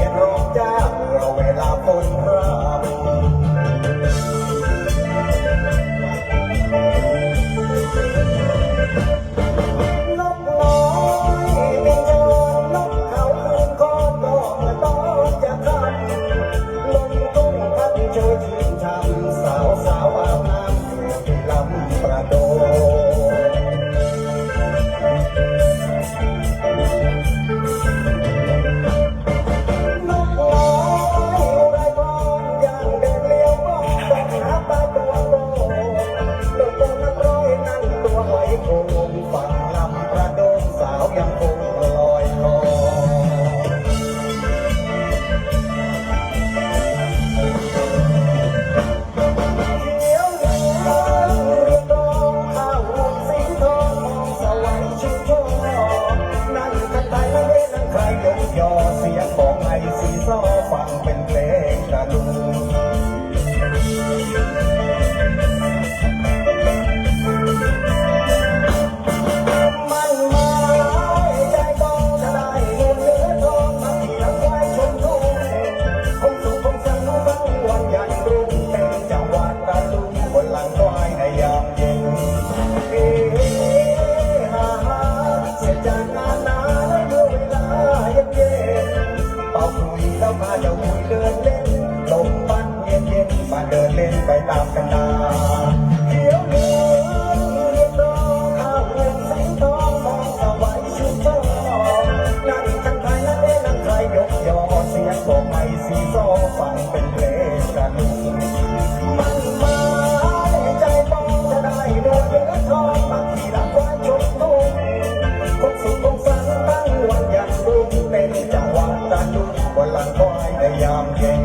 Gabriel. เรามาจะคุยเดินเล่นลมพัดเย็นเย็ๆมาเดินเล่นไปตามกันดา Yam Jane.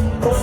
Oh.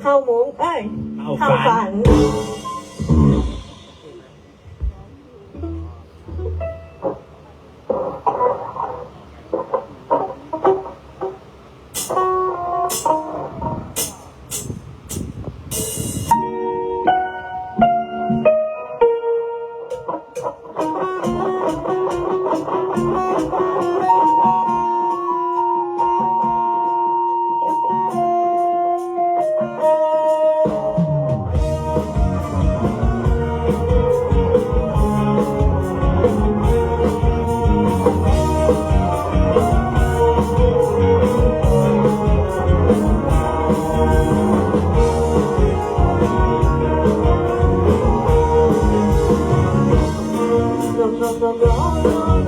เดี๋ยวเราจะพางูไปเข้ามุ้ง เอ้ย เข้าฝัน ฝัน Oh, God.